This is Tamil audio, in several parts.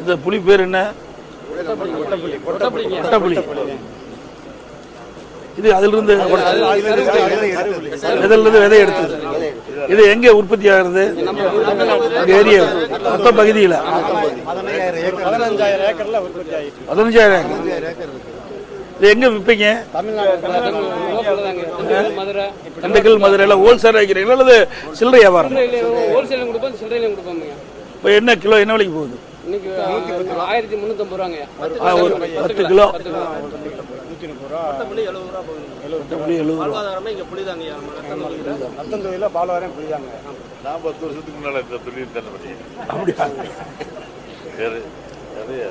இந்த புளி பேர் என்ன? கொட்டப்புளி இது அதிலிருந்து இதிலிருந்து விதை எடுத்தது. இது எங்க உற்பத்தி ஆகுறது? ஏரியா. மொத்த பகுதியில். பதினஞ்சாயிரம் ஏக்கர். இது எங்க விற்பீங்க? மதுரை திண்டுக்கல் மதுரையில ஹோல்சேல் வைக்கிறீங்களா? அல்லது சில்லறை வியாபாரம்? இப்போ என்ன கிலோ என்ன விலைக்கு போகுது? இன்னைக்கு ஆயிரத்தி முந்நூற்றம்பது ரூபாங்க. ஒரு பத்து கிலோ. நூத்தி முப்பது ரூபா. கொட்டப்புளி எழுபது ரூபா வாழ்வாதாரமே இங்க புளிதாங்க ரத்தம் தொழில பால் வரையும் புரியுதாங்க நான் பத்து வருஷத்துக்கு முன்னால இந்த தொழில் தானே பண்ணேன் அப்படியா? நிறைய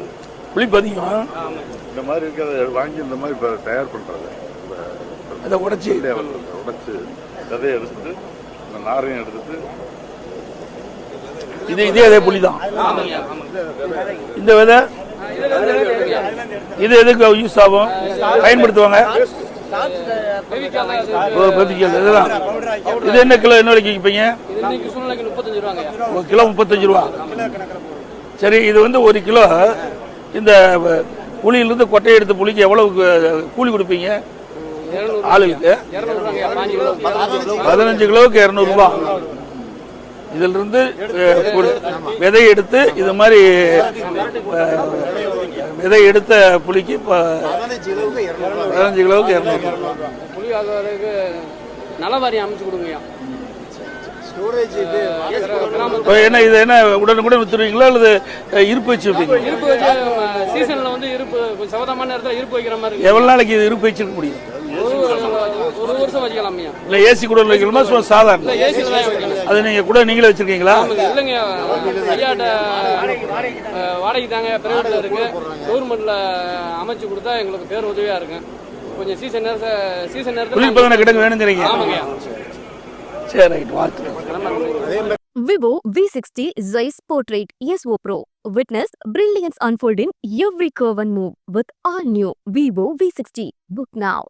இந்த மாதிரி இருக்கிறத வாங்கி இந்த மாதிரி இப்போ தயார் பண்ணுறது அதை உடைச்சி உடைச்சு விதையை எடுத்துட்டு இந்த நாரையும் எடுத்துட்டு இது இதே அதே புளி தான் இந்த விதை இது எதுக்கு யூஸ் ஆகும்? பயன்படுத்துவாங்க. இதெல்லாம் இது என்ன கிலோ என்ன விலைக்கு விற்பீங்க? கிலோ முப்பத்தஞ்சு ரூபா. சரி இது வந்து ஒரு கிலோ இந்த புளியிலிருந்து கொட்டையை எடுத்த புளிக்கு எவ்வளவு கூலி கொடுப்பீங்க? ஆளுக்கு. பதினஞ்சு கிலோவுக்கு இரநூறுபா இதுல இருந்து ஒரு விதை எடுத்து இது மாதிரி விதை எடுத்த புளிக்கு பதினஞ்சு கிலோவுக்கு இரநூறு. புளி ஆகுறதுக்கு நல வாரியம் அமைச்சு கொடுங்கய்யா. என்ன இது என்ன உடனுக்குடன் வித்துருவீங்களா அல்லது இருப்பு வச்சு இருப்பு வச்சு சீசன்ல வந்து இருப்பு சவதமான நேரத்தில் இருப்பு வைக்கிற மாதிரி எவ்வளவு நாளைக்கு இது இருப்பு வச்சிருக்க முடியும்? ஒரு ஒரு வருஷம் வச்சுக்கலாம் இல்ல ஏசி கூட வைக்கணுமா? சும்மா சாதாரண. வைக்கணும். அது நீங்க கூட நீங்களே வச்சிருக்கீங்களா? இல்லைங்க. ஐயாட்ட வாடகைக்கு தாங்க பிரைவேட்ல இருக்கு. கவர்மெண்ட்ல அமைச்சு கொடுத்தா எங்களுக்கு பேர் உதவியா இருக்கு. கொஞ்சம் சீசன் நேரத்தை சீசன் நேரத்தில் குளிர்பதன கிடங்கு வேணுங்கிறீங்க. ஆமாங்கய்யா சரி ரைட் வாழ்த்துக்கள். Vivo V60 Zeiss Portrait ESO Pro. Witness brilliance unfold in every curve and move with all new Vivo V60. Book now.